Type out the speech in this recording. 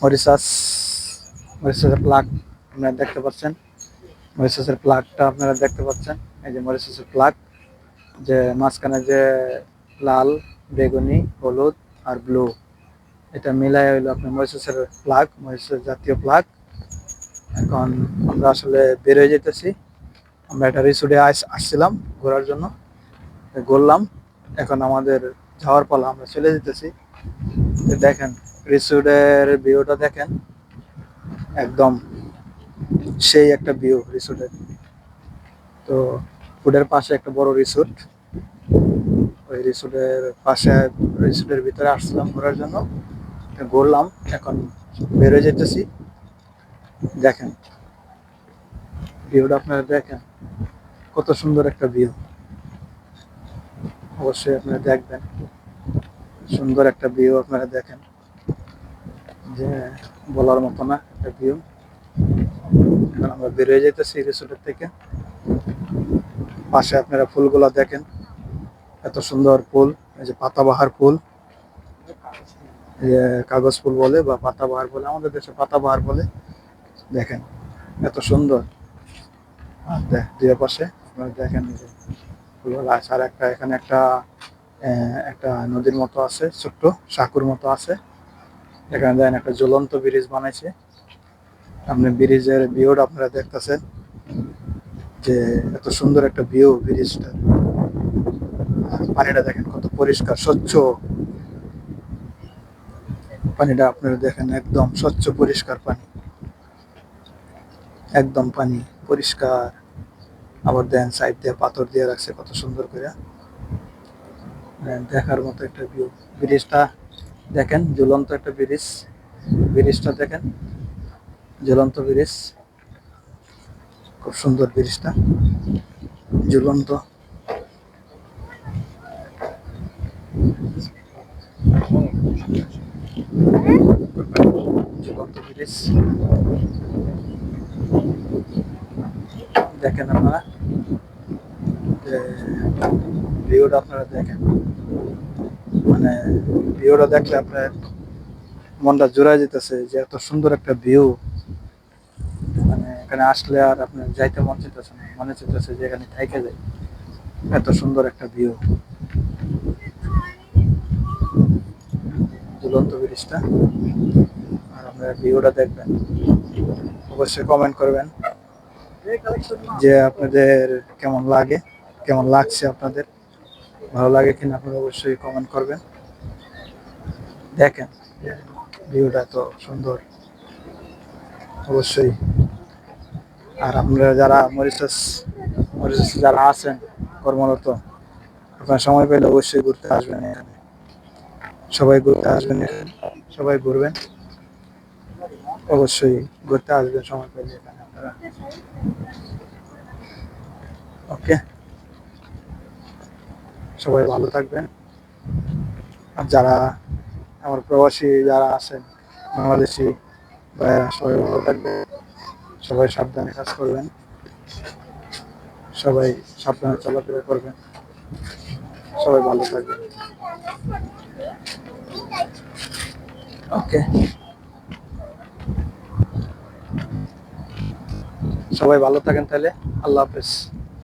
Mauritius মরিসাসের plug আপনারা দেখতে পাচ্ছেন। মরিসাসের প্লাগটা আপনারা দেখতে পাচ্ছেন। এই যে মরিসাসের প্লাগ যে মাঝখানে যে লাল, বেগুনি, হলুদ আর ব্লু এটা মিলাই হইল আপনার মরিসাসের প্লাগ মরিসাস জাতীয় প্লাগ এখন আমরা আসলে বের হয়ে যেতেছি আমরা একটা রিসোর্টে আসছিলাম ঘোরার জন্য, ঘুরলাম। এখন আমাদের যাওয়ার পালা আমরা চলে যেতেছি দেখেন রিসোর্টের ভিউটা দেখেন, একদম সেই একটা ভিউ রিসোর্টের। তো ফুডের পাশে একটা বড় রিসোর্ট। ওই রিসোর্টের পাশে, রিসোর্টের ভিতরে আসছিলাম ঘোরার জন্য। ঘুরলাম, এখন বেরোয় যেতেছি। দেখেন, ভিউটা আপনারা দেখেন, কত সুন্দর একটা ভিউ। অবশ্যই আপনারা দেখবেন, সুন্দর একটা ভিউ আপনারা দেখেন। যে বলার মতো না, একটা ভিউ এখন আমরা বেরিয়ে যাইতেছি রিসোর্টের থেকে। পাশে আপনারা ফুলগুলো দেখেন। এত সুন্দর ফুল, এই যে পাতাবাহার ফুল। কাগজ ফুল বলে বা পাতাবাহার বলে, আমাদের দেশে পাতাবাহার বলে। দেখেন, এত সুন্দর। দুই পাশে আপনারা দেখেন ফুলগুলো আছে আর একটা, এখানে একটা একটা নদীর মতো আছে, ছোট্ট সাঁকুর মতো আছে। এখানে দেখেন একটা জ্বলন্ত ব্রিজ বানাইছে। আপনি ব্রিজের ভিউটা আপনারা দেখতেছেন যে এত সুন্দর একটা ভিউ ব্রিজটা। পানিটা দেখেন কত পরিষ্কার, স্বচ্ছ। পানিটা আপনারা দেখেন একদম স্বচ্ছ, পরিষ্কার পানি। একদম পানি পরিষ্কার। আবার দেন সাইড দিয়ে পাথর দিয়ে রাখছে কত সুন্দর করে দেখার মতো একটা ভিউ। ব্রিজটা দেখেন ঝুলন্ত একটা ব্রিজ। ব্রিজটা দেখেন ঝুলন্ত ব্রিজ। খুব সুন্দর ব্রিজটা ঝুলন্ত ঝুলন্ত ব্রিজ। দেখেন আপনারা ভিউটা আপনারা দেখেন। মানে ভিউটা দেখলে আপনার মনটা জোড়ায় যেতেছে যে এত সুন্দর একটা ভিউ। মানে এখানে আসলে আর আপনার যাইতে মন চেতেছে না, মনে চেতেছে যে এখানে থাইকে যায়। এত সুন্দর একটা ভিউ। ঝুলন্ত ব্রিজটা। আর আপনারা ভিউটা দেখবেন। অবশ্যই কমেন্ট করবেন যে আপনাদের কেমন লাগে, কেমন লাগছে আপনাদের। ভালো লাগে কিনা আপনারা অবশ্যই কমেন্ট করবেন। দেখেন, ভিউটা তো সুন্দর। অবশ্যই। আর আপনারা যারা মরিশাস মরিশাস যারা আছেন কর্মরত, আপনার সময় পেলে অবশ্যই ঘুরতে আসবেন এখানে। সবাই ঘুরতে আসবেন এখানে, সবাই ঘুরবেন। অবশ্যই ঘুরতে আসবেন সময় পেলে এখানে আপনারা। ওকে? সবাই ভালো থাকবেন। আর যারা আমার প্রবাসী যারা আছেন, বাংলাদেশি ভাইয়েরা, সবাই ভালো থাকবেন। সবাই সাবধানে কাজ করবেন। সবাই সাবধানে চলাফেরা করবেন। সবাই ভালো থাকবেন। ওকে। সবাই ভালো থাকেন তাহলে। আল্লাহ হাফেজ।